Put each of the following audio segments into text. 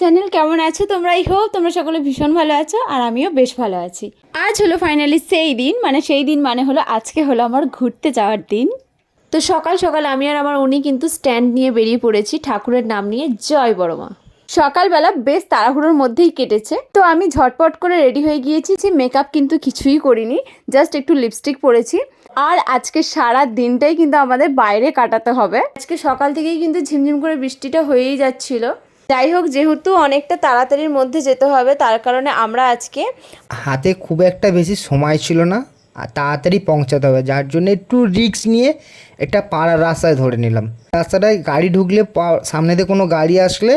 Channel কেমন আছো? তোমরা এই হোপ তোমরা সকলে ভীষণ ভালো আছো আর আমিও বেশ ভালো আছি। আজ হলো ফাইনালি সেই দিন মানে সেই দিন মানে হলো আজকে হলো আমার ঘুরতে যাওয়ার দিন। তো সকাল সকাল আমি আর আমার উনি কিন্তু স্ট্যান্ড নিয়ে বেরিয়ে পড়েছি ঠাকুরের নাম নিয়ে জয় বড়মা সকালবেলা বেশ তাড়াহুড়োর মধ্যেই কেটেছে। তো আমি ঝটপট করে রেডি হয়ে গিয়েছি যে মেকআপ কিন্তু কিছুই করিনি জাস্ট একটু লিপস্টিক পরেছি। আর আজকে সারা দিনটাই কিন্তু আমাদের বাইরে কাটাতে হবে। আজকে সকাল থেকেই কিন্তু ঝিমঝিম করে বৃষ্টিটা হয়েই যাচ্ছিল। যাই হোক যেহেতু অনেকটা তাড়াতাড়ির মধ্যে যেতে হবে তার কারণে আমরা আজকে হাতে খুব একটা বেশি সময় ছিল না আর তাড়াতাড়ি পৌঁছাতে হবে যার জন্য একটু রিক্স নিয়ে একটা পাড়ার রাস্তায় ধরে নিলাম। রাস্তাটায় গাড়ি ঢুকলে সামনে দিয়ে কোনো গাড়ি আসলে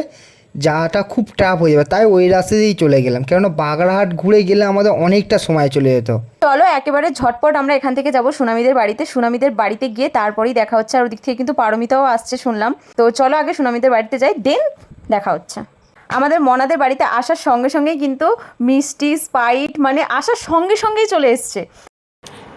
যাওয়াটা খুব টাফ হয়ে যাবে তাই ওই রাস্তা দিয়েই চলে গেলাম কেননা বাগড়াহাট ঘুরে গেলে আমাদের অনেকটা সময় চলে যেত। চলো একেবারে ঝটপট আমরা এখান থেকে যাব সুনামিদের বাড়িতে সুনামিদের বাড়িতে গিয়ে তারপরেই দেখা হচ্ছে আর ওদিক থেকে কিন্তু পারমিতাও আসছে শুনলাম। তো চলো আগে সুনামিদের বাড়িতে যাই দেন দেখা হচ্ছে। আমাদের মনাদের বাড়িতে আসার সঙ্গে সঙ্গেই কিন্তু মিষ্টি স্পাইট মানে আসার সঙ্গে সঙ্গেই চলে এসছে।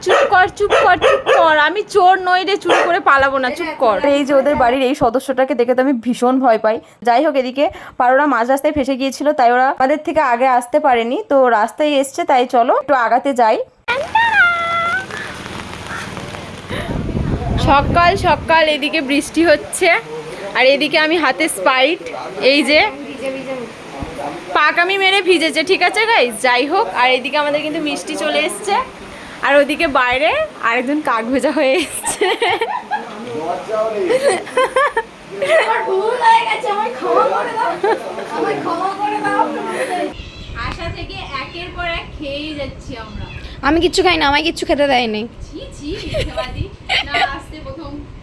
চুপ কর চুপ কর চুপ কর। আমি চোর নই রে চুরি করে পালাবো না চুপ কর। এই যে ওদের বাড়ির এই সদস্যটাকে দেখে তো আমি ভীষণ ভয় পাই। যাই হোক এদিকে পারোরা মাঝ রাস্তায় ফেসে গিয়েছিল তাই ওরা আমাদের থেকে আগে আসতে পারেনি। তো রাস্তায় এসছে তাই চলো একটু আগাতে যাই। সকাল সকাল এদিকে বৃষ্টি হচ্ছে। আর এদিকে আমি হাতে স্পাইট এই যে পাক আমি মেরে ভিজেছে ঠিক আছে গাইস যাই হোক আর এদিকে আমাদের কিন্তু মিষ্টি চলে এসছে। আর ওদিকে বাইরে আরেকজন কাক ভেজা হয়ে এসছে। আশা থেকে একের পর এক খেয়েই যাচ্ছি আমি কিচ্ছু খাই না আমায় কিচ্ছু খেতে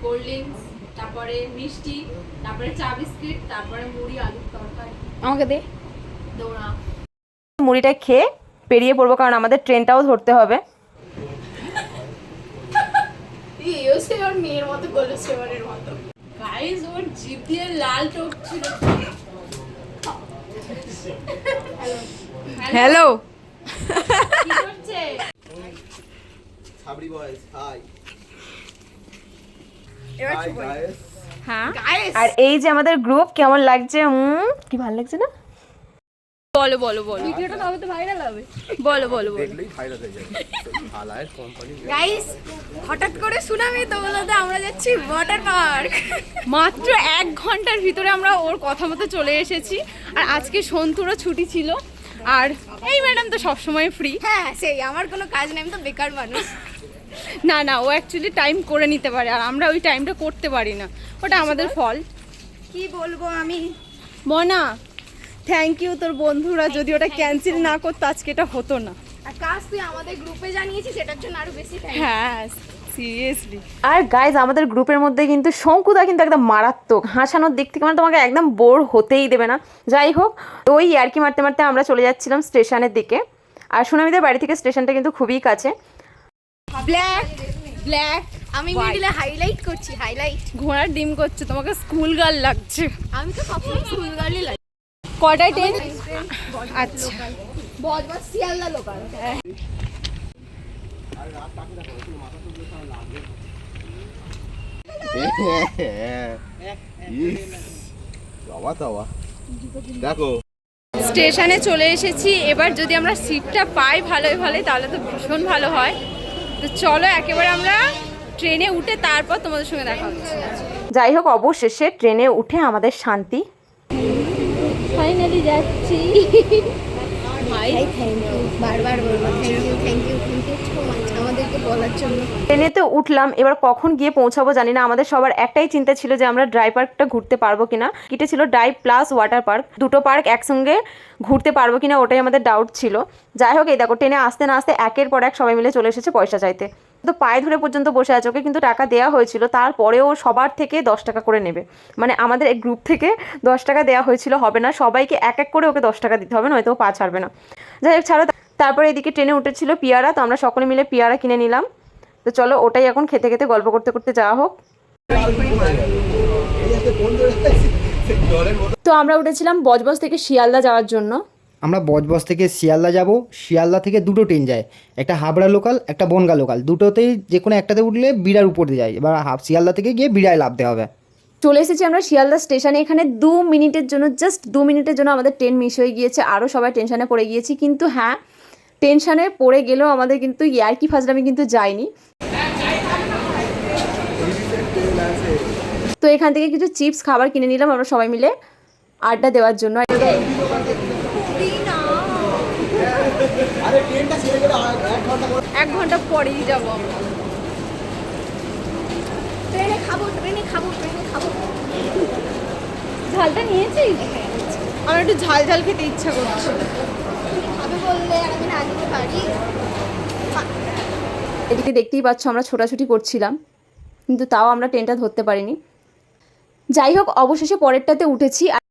কোল্ড ড্রিঙ্কস তারপরে মিষ্টি। তারপরে চা বিস্কিট তারপরে মুড়ি আলুর তরকারি। আমাকে দে। দৌড়া। মুড়িটা খেয়ে পেরিয়ে পড়ব কারণ আমাদের ট্রেনটাও ধরতে হবে। গাইস ওর জিভ দিয়ে লাল টোপ ছিল। হ্যালো. এবার. হ্যাঁ আর এই যে আমাদের গ্রুপ কেমন লাগছে? হুম? কি ভালো লাগছে না? বলো বলো বলো। ভিডিওটা তবে তো ভাইরাল হবে। বলো বলো বলো। দেখলেই ভাইরাল হয়ে যাবে। হালায়ের কোম্পানি গাইস হঠাৎ করে সুনামি তো বলতে আমরা যাচ্ছি ওয়াটার পার্ক মাত্র এক ঘণ্টার ভিতরে আমরা ওর কথা মতো চলে এসেছি। আর আজকে সন্তুরও ছুটি ছিল। আর এই ম্যাডাম তো সবসময় ফ্রি হ্যাঁ সেই আমার কোনো কাজ নেই আমি তো বেকার মানুষ। না না ও অ্যাকচুয়ালি টাইম করে নিতে পারে আর আমরা ওই টাইমটা করতে পারি না। ওটা আমাদের ফল কি বলব আমি? মনা। থ্যাংক ইউ তোর বন্ধুরা যদি ওটা ক্যান্সেল না করতো আজকে এটা হতো না। আর কাজ তুই আমাদের গ্রুপে জানিয়েছিস সেটার জন্য আরও বেশি হ্যাঁ সিরিয়াসলি আর গাইজ আমাদের গ্রুপের মধ্যে কিন্তু শঙ্কুদা কিন্তু একদম মারাত্মক। হাসানোর দিক থেকে মানে তোমাকে একদম বোর হতেই দেবে না। যাই হোক তো ওই ইয়ার্কি মারতে মারতে আমরা চলে যাচ্ছিলাম স্টেশনের দিকে। আর সুনামিদের বাড়ি থেকে স্টেশনটা কিন্তু খুবই কাছে। ব্ল্যাক ব্ল্যাক আমি মিডিলে হাইলাইট করছি হাইলাইট ঘোড়ার ডিম করছে তোমাকে স্কুল গার্ল লাগছে। আমি তো সবসময় স্কুল গার্লই লাগে কটায় ট্রেন আচ্ছা। বজবজ শিয়ালদা লোকাল দেখো। স্টেশনে চলে এসেছি। এবার যদি আমরা সিটটা পাই ভালোই ভালো তাহলে তো ভীষণ ভালো হয়। তো চলো একেবারে আমরা ট্রেনে উঠে তারপর তোমাদের সঙ্গে দেখা হচ্ছে। যাই হোক অবশেষে ট্রেনে উঠে আমাদের শান্তি। ফাইনালি যাচ্ছি। ভাই থ্যাংক ইউ বারবার বলব thank you thank you thank you ট্রেনেতে উঠলাম, এবার কখন গিয়ে পৌঁছাবো জানি না। আমাদের সবার একটাই চিন্তা ছিল যে আমরা ড্রাই পার্কটা ঘুরতে পারব কিনা। কিটে ছিল ড্রাই প্লাস ওয়াটার পার্ক। দুটো পার্ক একসঙ্গে ঘুরতে পারব কিনা ওটাই আমাদের ডাউট ছিল। যাই হোক, এই দেখো, ট্রেনে আসতে না আসতে একের পর এক সবাই মিলে চলে এসেছে পয়সা চাইতে। তো পায়ে ধরে পর্যন্ত বসে আছে, ওকে কিন্তু টাকা দেওয়া হয়েছিল, তারপরেও সবার থেকে দশ টাকা করে নেবে। মানে আমাদের এই গ্রুপ থেকে দশ টাকা দেওয়া হয়েছিল, হবে না। সবাইকে এক এক করে ওকে দশ টাকা দিতে হবে, নয়তো পা ছাড়বে না। যাই হোক, ছাড়ো তারপরে এদিকে ট্রেনে উঠেছিল পিয়ারা তো আমরা সকলে মিলে পিয়ারা কিনে নিলাম। তো চলো ওটাই এখন খেতে খেতে গল্প করতে করতে যাওয়া হোক। তো আমরা উঠেছিলাম বজবজ থেকে শিয়ালদা যাওয়ার জন্য। আমরা বজবজ থেকে শিয়ালদা যাব। শিয়ালদা থেকে দুটো ট্রেন যায়। একটা হাবড়া লোকাল একটা বনগা লোকাল দুটোতেই যে কোনো একটাতে উঠলে বিড়ার উপর দিয়ে যায়। এবার শিয়ালদা থেকে গিয়ে বিড়ায় লাভতে হবে। চলে এসেছি আমরা শিয়ালদা স্টেশনে। এখানে দু মিনিটের জন্য জাস্ট দু মিনিটের জন্য আমাদের ট্রেন মিস হয়ে গিয়েছে। আরও সবাই টেনশনে পড়ে গিয়েছি। কিন্তু হ্যাঁ টেনশনে পড়ে গেলেও আমাদের কিন্তু ইয়ার্কি ফাজলামি কিন্তু যায়নি। তো এখান থেকে কিছু চিপস খাবার কিনে নিলাম আমরা সবাই মিলে আড্ডা দেওয়ার জন্য। এক ঘণ্টা পরেই যাব ট্রেনে খাব ট্রেনে খাব ট্রেনে খাব। ঝালটা নিয়েছিস? আমার একটু ঝাল ঝাল খেতে ইচ্ছা করছে। এদিকে দেখতেই পাচ্ছ আমরা ছোটাছুটি করছিলাম, কিন্তু তাও আমরা ট্রেনটা ধরতে পারিনি। যাই হোক, অবশেষে পরেরটাতে উঠেছি আর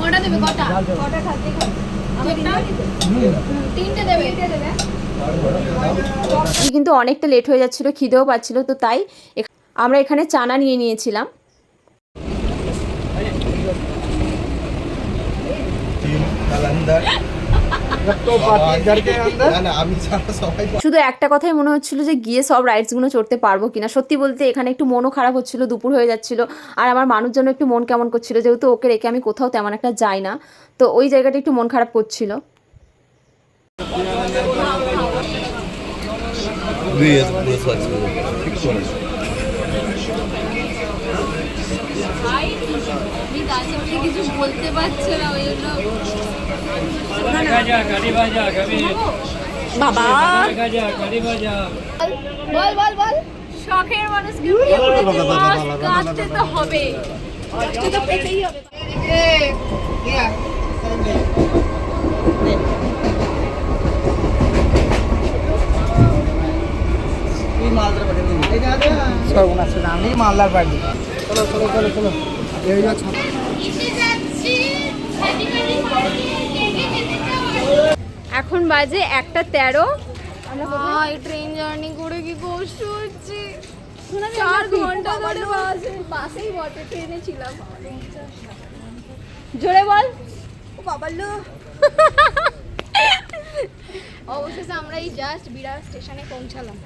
কটা দেবে কটা কটা খাতে তিনটে দেবে তিনটে দেবে আজকে কিন্তু অনেকটা লেট হয়ে যাচ্ছিল খিদেও পাচ্ছিল তো তাই আমরা এখানে চানা নিয়ে নিয়েছিলাম। না না আমি ছাড়া সবাই শুধু একটা কথাই মনে হচ্ছিল যে গিয়ে সব রাইডসগুলো চড়তে পারব কিনা। সত্যি বলতে এখানে একটু মনও খারাপ হচ্ছিল দুপুর হয়ে যাচ্ছিল। আর আমার মানুষজন একটু মন কেমন করছিল যেহেতু ওকে রেখে আমি কোথাও তেমন একটা যাই না। তো ওই জায়গাটা একটু মন খারাপ করছিল। আমি গাছে উঠে কিছু বলতে পারছে না ওই জন্য. বাবা. বল বল বল শখের করেছে কাটতে তো হবে কাটতে তো পেতেই হবে আমি মালদার বাড়ি। চলো চলো চলো চলো। এই যা এখন বাজে একটা তেরো। ট্রেন জার্নি করে কি কষ্ট হচ্ছে? চার ঘণ্টা ধরে বাসে বাসেই বটে ট্রেনে ছিলাম। জোরে বল। ও বাবালো অবশেষে আমরা এই জাস্ট বিরাট স্টেশনে পৌঁছালাম।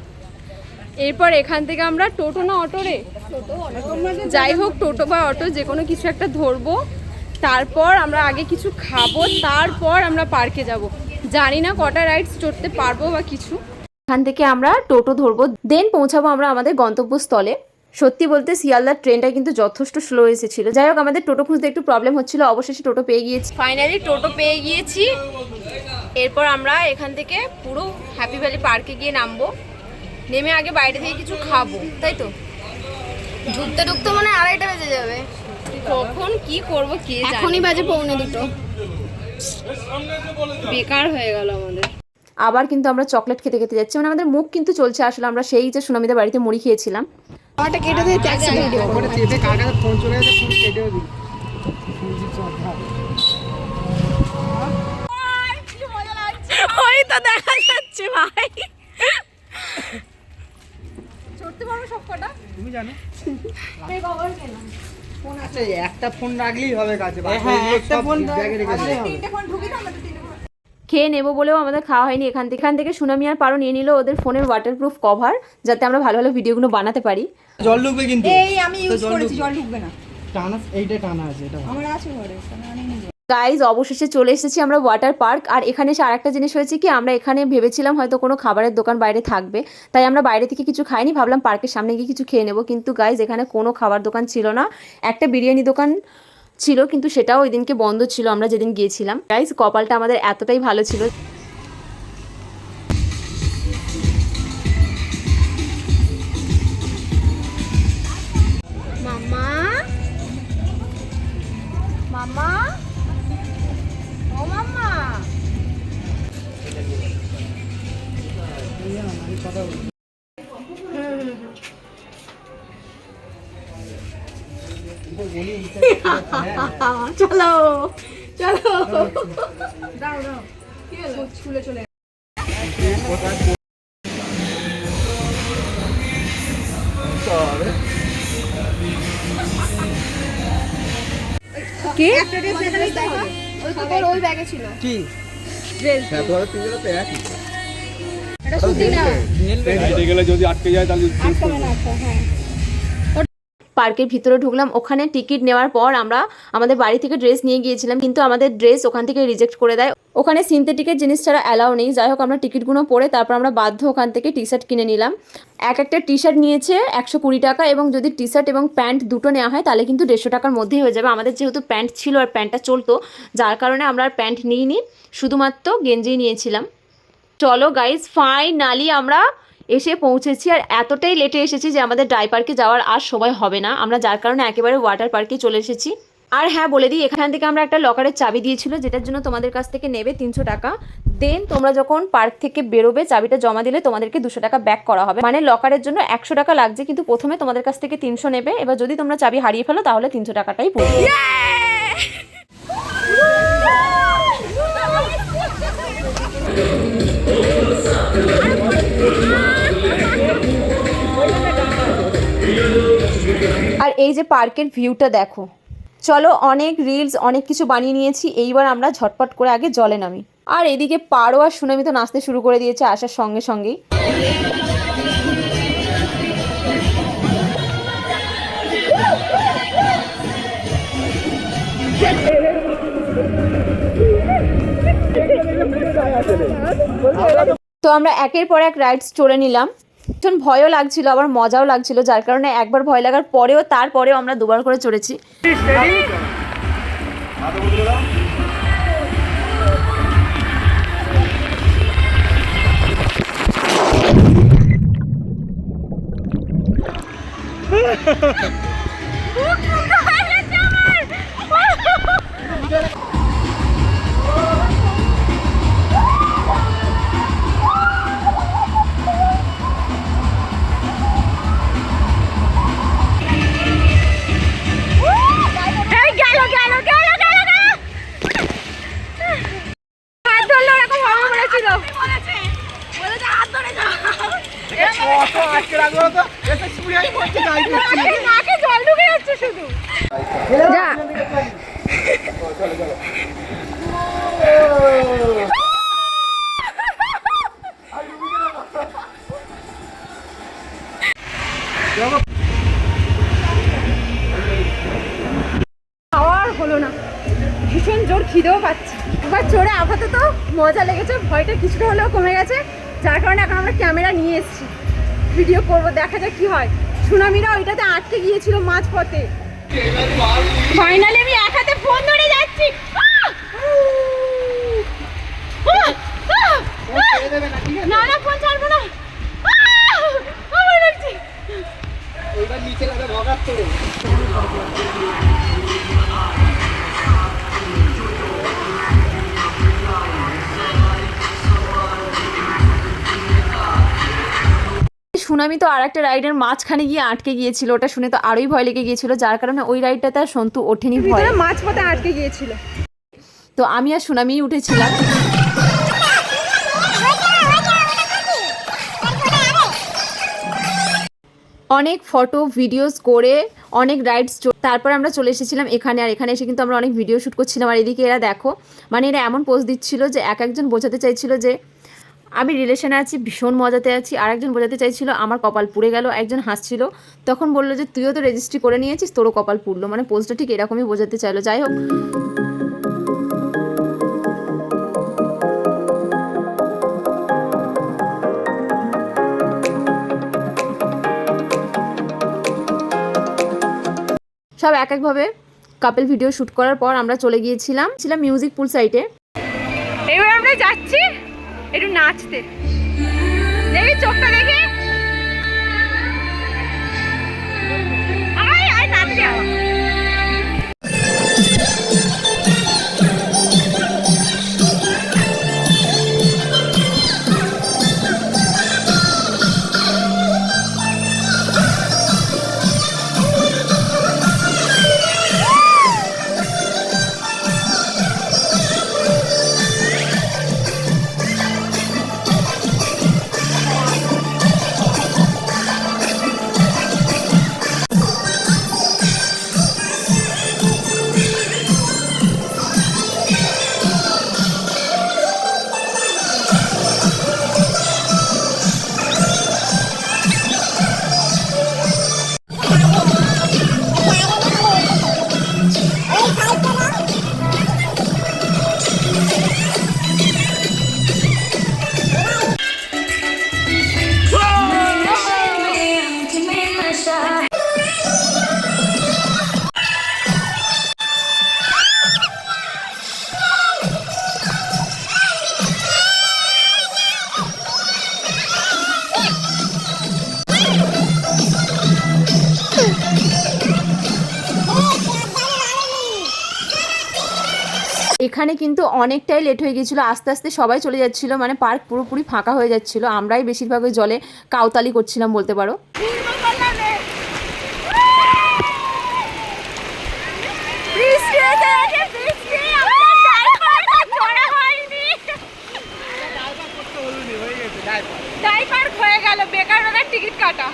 এরপর এখান থেকে আমরা টোটো না অটো রে? যাই হোক, টোটো বা অটো, যে কোনো কিছু একটা ধরবো। তারপর আমরা আগে কিছু খাব, তারপর আমরা পার্কে যাব। জানি না কটা রাইডস চড়তে পারব বা কিছু। এখান থেকে আমরা টোটো ধরবো। দেন পৌঁছাবো আমরা আমাদের গন্তব্যস্থলে। সত্যি বলতে শিয়ালদার ট্রেনটা কিন্তু যথেষ্ট স্লো এসেছিল যাই হোক, আমাদের টোটো খুঁজতে একটু প্রবলেম হচ্ছিল। অবশেষে টোটো পেয়ে গিয়েছি। ফাইনালি টোটো পেয়ে গিয়েছি। এরপর আমরা এখান থেকে পুরো হ্যাপি ভ্যালি পার্কে গিয়ে নামবো। নেমে আগে বাইরে থেকে কিছু খাব তাই তো? ঢুকতে ঢুকতে মনে হয় আড়াইটা বেজে যাবে। কখন কি করব কে জানে? এখনই বাজে পৌনে দুটো। বেকার হয়ে গেল আমাদের। আবার কিন্তু আমরা চকলেট খেতে খেতে যাচ্ছি। মানে আমাদের মুখ কিন্তু চলছে আসলে। আমরা সেই যে সুনামিদের বাড়িতে মুড়ি খেয়েছিলাম। আমারটা কেটে দিয়ে ট্যাক্সি ভিডিও চেপে কার কাছে ফোন চলে গেছে ফোন কেটেও দিই ওই তো দেখা যাচ্ছে ভাই। তুমি জানো। ফোন আছে একটা ফোন রাখলেই হবে কাছে হ্যাঁ একটা ফোন ব্যাগে রেখে খেয়ে নেব বলেও আমাদের খাওয়া হয়নি। এখান থেকে এখান থেকে সুনামি আর পারো নিয়ে নিল ওদের ফোনের ওয়াটারপ্রুফ কভার যাতে আমরা ভালো ভালো ভিডিওগুলো বানাতে পারি। জল ঢুকবে কিন্তু। এই আমি ইউজ করেছি জল ঢুকবে না। টানা এইটা টানা আছে এটা আমার আছে ঘরে গাইজ অবশেষে চলে এসেছি আমরা ওয়াটার পার্ক আর এখানে এসে আরেকটা জিনিস হয়েছে কি, আমরা এখানে ভেবেছিলাম হয়তো কোনো খাবারের দোকান বাইরে থাকবে, তাই আমরা বাইরে থেকে কিছু খাইনি, ভাবলাম পার্কের সামনে গিয়ে কিছু খেয়ে নেব, কিন্তু গাইজ এখানে কোনো খাবার দোকান ছিল না, একটা বিরিয়ানি দোকান ছিল, কিন্তু সেটাও ওই দিনকে বন্ধ ছিল, আমরা যেদিন গিয়েছিলাম। গাইজ কপালটা আমাদের এতটাই ভালো ছিল। চলো চলো। দাও দাও কি হলো? স্কুলে চলে কি? একটা ড্রেস এখানেই তো ওই তোর ওই ব্যাগে ছিল। কি? ড্রেস হ্যাঁ তোমাদের তিনজনে তো একই। এটা সুতি না? গেলে যদি আটকে যায় তাহলে আটকাবে না আচ্ছা হ্যাঁ। পার্কের ভিতরে ঢুকলাম। ওখানে টিকিট নেওয়ার পর আমরা আমাদের বাড়ি থেকে ড্রেস নিয়ে গিয়েছিলাম, কিন্তু আমাদের ড্রেস ওখান থেকে রিজেক্ট করে দেয়। ওখানে সিনথেটিকের জিনিস ছাড়া অ্যালাউ নেই। যাই হোক, আমরা টিকিটগুলো পরে তারপর আমরা বাধ্য ওখান থেকে টি শার্ট কিনে নিলাম। এক একটা টি শার্ট নিয়েছে একশো কুড়ি টাকা এবং যদি টি শার্ট এবং প্যান্ট দুটো নেওয়া হয়, তাহলে কিন্তু দেড়শো টাকার মধ্যেই হয়ে যাবে। আমাদের যেহেতু প্যান্ট ছিল আর প্যান্টটা চলতো, যার কারণে আমরা আর প্যান্ট নিইনি। শুধুমাত্র গেঞ্জি নিয়েছিলাম। চলো গাইজ ফাইনালি আমরা এসে পৌঁছেছি আর এতটাই লেটে এসেছি যে আমাদের ড্রাই পার্কে যাওয়ার আর সময় হবে না। আমরা যার কারণে একেবারে ওয়াটার পার্কে চলে এসেছি। আর হ্যাঁ বলে দিই, এখান থেকে আমরা একটা লকারের চাবি দিয়েছিল, যেটার জন্য তোমাদের কাছ থেকে নেবে তিনশো টাকা। দেন তোমরা যখন পার্ক থেকে বেরোবে, চাবিটা জমা দিলে তোমাদেরকে দুশো টাকা ব্যাক করা হবে। মানে লকারের জন্য একশো টাকা লাগছে, কিন্তু প্রথমে তোমাদের কাছ থেকে তিনশো নেবে। এবার যদি তোমরা চাবি হারিয়ে ফেলো, তাহলে তিনশো টাকাটাই পড়বে। এই যে পার্কের ভিউটা দেখো। চলো অনেক রিলস অনেক কিছু বানিয়ে নিয়েছি, এইবার আমরা ঝটপট করে আগে জলে নামি। আর এদিকে পারো আর সুনামি তো নাচতে শুরু করে দিয়েছে আসার সঙ্গে সঙ্গেই। তো আমরা একের পর এক রাইডস চড়ে নিলাম। ভীষণ ভয়ও লাগছিল, আবার মজাও লাগছিল, যার কারণে একবার ভয় লাগার পরেও তারপরেও আমরা দুবার করে চড়েছি। আটকে রাখব তো এসে চুড়িয়াই পড়ছে যাই নাকে জল ঢুকে যাচ্ছে শুধু। যা। খাওয়ার হলো না। ভীষণ জোর খিদেও পাচ্ছে। এবার চড়ে আপাতত মজা লেগেছে ভয়টা কিছুটা হলেও কমে গেছে। যার কারণে এখন আমরা ক্যামেরা নিয়ে এসেছি। ভিডিও করব দেখা যাক কি হয়। সুনামিরা ওইটাতে আটকে গিয়েছিল মাঝপথে। ফাইনালি আমি এক হাতে ফোন ধরে যাচ্ছি! না না ফোন ছাড়বো না। আমার লাগছে ওইবার নিচে লাগে ভগাত তোরে সুনামি তো আর একটা রাইডের মাঝখানে গিয়ে আটকে গিয়েছিল। ওটা শুনে তো আরোই ভয় লেগে গিয়েছিল। যার কারণে ওই রাইডটাতে আর সন্তু ওঠেনি ভয়। মাঝপথে আটকে গিয়েছিল। তো আমি আর সুনামি উঠেছিলাম। অনেক ফটো ভিডিওস করে অনেক রাইডস তারপর আমরা চলে এসেছিলাম এখানে। আর এখানে এসে কিন্তু আমরা অনেক ভিডিও শ্যুট করছিলাম। আর এদিকে এরা দেখো মানে এরা এমন পোজ দিচ্ছিল যে এক একজন বোঝাতে চাইছিল যে আমি রিলেশনে আছি, ভীষণ মজাতে আছি। আর একজন বোঝাতে চাইছিল, আমার কপাল পুড়ে গেল, একজন হাসছিল। তখন বলল যে, তুইও তো রেজিস্ট্রি করে নিয়েছিস, তোরও কপাল পুড়লো। মানে পোজটা ঠিক এরকমই বোঝাতে চাইলো। যাই হোক। সব এক একভাবে কাপেল ভিডিও শ্যুট করার পর আমরা চলে গিয়েছিলাম। ছিলাম মিউজিক পুল সাইটে এবার আমরা যাচ্ছি একটু নাচতে। দেখি চোখটা দেখি। এখানে কিন্তু অনেকটাই লেট হয়ে গিয়েছিল। আস্তে আস্তে সবাই চলে যাচ্ছিল মানে পার্ক পুরোপুরি ফাঁকা হয়ে যাচ্ছিল। আমরাই বেশিরভাগ জলে কাউতালি করছিলাম বলতে পারো। টিকিট কাটা।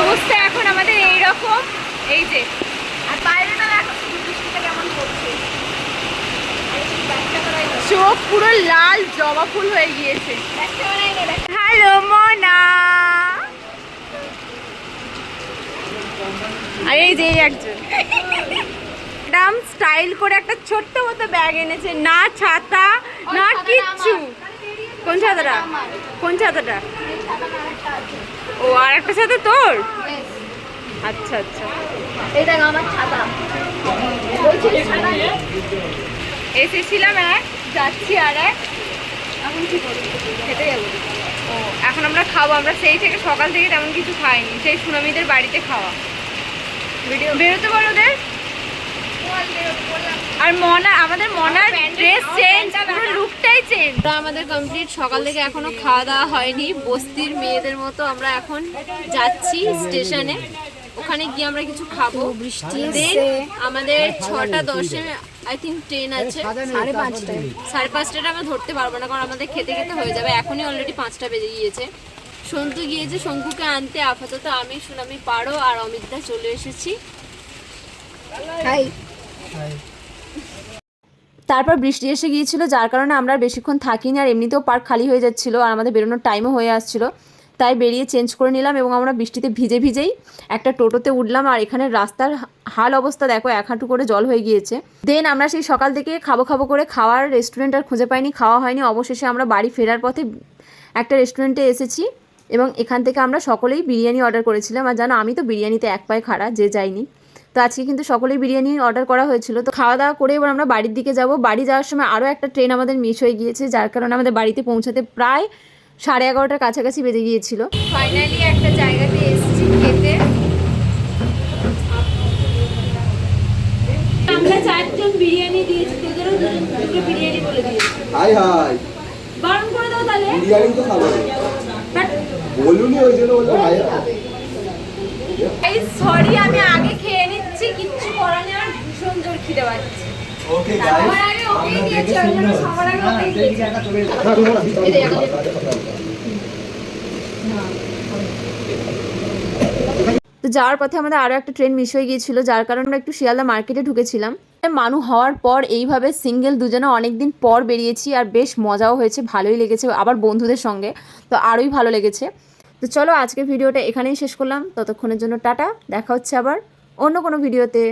অবস্থা এখন আমাদের এই রকম এই যে, আর বাইরেটা দেখো শুধু বৃষ্টিটা কেমন পড়ছে চোখ পুরো লাল জবা ফুল হয়ে গিয়েছে। হ্যালো মোনা আর এই যে একজন। ম্যাডাম স্টাইল করে একটা ছোট্ট মতো ব্যাগ এনেছে। না ছাতা না কিচ্ছু। কোন ছাতাটা? কোন ছাতাটা? ও আর একটা ছাতা তোর? আচ্ছা আচ্ছা। দেখ আমার ছাতা? এসেছিলাম এক। যাচ্ছি আর এক। এখন কি করব? খেতে যাব। ও এখন আমরা খাব। আমরা সেই থেকে সকাল থেকে তেমন কিছু খাইনি। সেই সুনামিদের বাড়িতে খাওয়া। ভিডিও। বেরোতে বলো ওদের। আর মনা আমাদের মনার ড্রেস চেঞ্জ পুরো লুকটাই চেঞ্জ আমাদের কমপ্লিট সকাল থেকে এখনও খাওয়া দাওয়া হয়নি। বস্তির মেয়েদের মতো আমরা এখন যাচ্ছি স্টেশনে। ওখানে গিয়ে আমরা কিছু খাব। বৃষ্টি আমাদের ছটা দশে আই থিঙ্ক ট্রেন আছে। সাড়ে পাঁচটায়। সাড়ে পাঁচটাটা আমরা ধরতে পারব না কারণ আমাদের খেতে খেতে হয়ে যাবে। এখনই অলরেডি পাঁচটা বেজে গিয়েছে। সন্তু গিয়েছে শঙ্কুকে আনতে। আপাতত আমি সুনামি পারো আর অমিতদা চলে এসেছি। তারপর বৃষ্টি এসে গিয়েছিল যার কারণে আমরা বেশিক্ষণ থাকিনি আর এমনিতেও পার্ক খালি হয়ে যাচ্ছিল আর আমাদের বেরোনোর টাইমও হয়ে আসছিল। তাই বেরিয়ে চেঞ্জ করে নিলাম এবং আমরা বৃষ্টিতে ভিজে ভিজেই একটা টোটোতে উঠলাম আর এখানে রাস্তার হাল অবস্থা দেখো, এক হাঁটু করে জল হয়ে গিয়েছে। দেন আমরা সেই সকাল থেকে খাব খাব করে খাওয়ার রেস্টুরেন্ট আর খুঁজে পাইনি, খাওয়া হয়নি। অবশেষে আমরা বাড়ি ফেরার পথে একটা রেস্টুরেন্টে এসেছি এবং এখান থেকে আমরা সকলেই বিরিয়ানি অর্ডার করেছিলাম। আর জানো, আমি তো বিরিয়ানিতে এক পায়ে খাড়া, যে যাইনি। তো আজকে কিন্তু সকলেই বিরিয়ানি অর্ডার করা হয়েছিল। তো খাওয়া দাওয়া করে এবার আমরা বাড়ির দিকে যাব। বাড়ি যাওয়ার সময় আরও একটা ট্রেন আমাদের মিস হয়ে গিয়েছে, যার কারণে আমাদের বাড়িতে পৌঁছাতে প্রায় সাড়ে এগারোটার কাছাকাছি বেজে গিয়েছিল। ফাইনালি একটা জায়গাতে এসেছি খেতে। আমরা চারজন বিরিয়ানি দিয়েছি তোদেরও দুটো বিরিয়ানি বলে দিয়েছি। Hi hi. বারণ করে দাও তাহলে। বিরিয়ানি তো খাব। বলুনি ওই জন্য বললাম হাই হাই এই সরি আমি আগে খেয়ে নিচ্ছি কিচ্ছু করার নেই আমার ভীষণ জোর খিদে পাচ্ছে। ওকে সবার ওকেই দিয়েছি তো যাওয়ার পথে আমাদের আরও একটা ট্রেন মিস হয়ে গিয়েছিল যার কারণে আমরা একটু শিয়ালদা মার্কেটে ঢুকেছিলাম। মানু হওয়ার পর এইভাবে সিঙ্গেল দুজনে অনেক দিন পর বেরিয়েছি আর বেশ মজাও হয়েছে ভালোই লেগেছে আবার বন্ধুদের সঙ্গে তো আরোই ভালো লেগেছে। তো চলো আজকের ভিডিওটা এখানেই শেষ করলাম ততক্ষণের জন্য টাটা দেখা হচ্ছে আবার অন্য কোনো ভিডিওতে।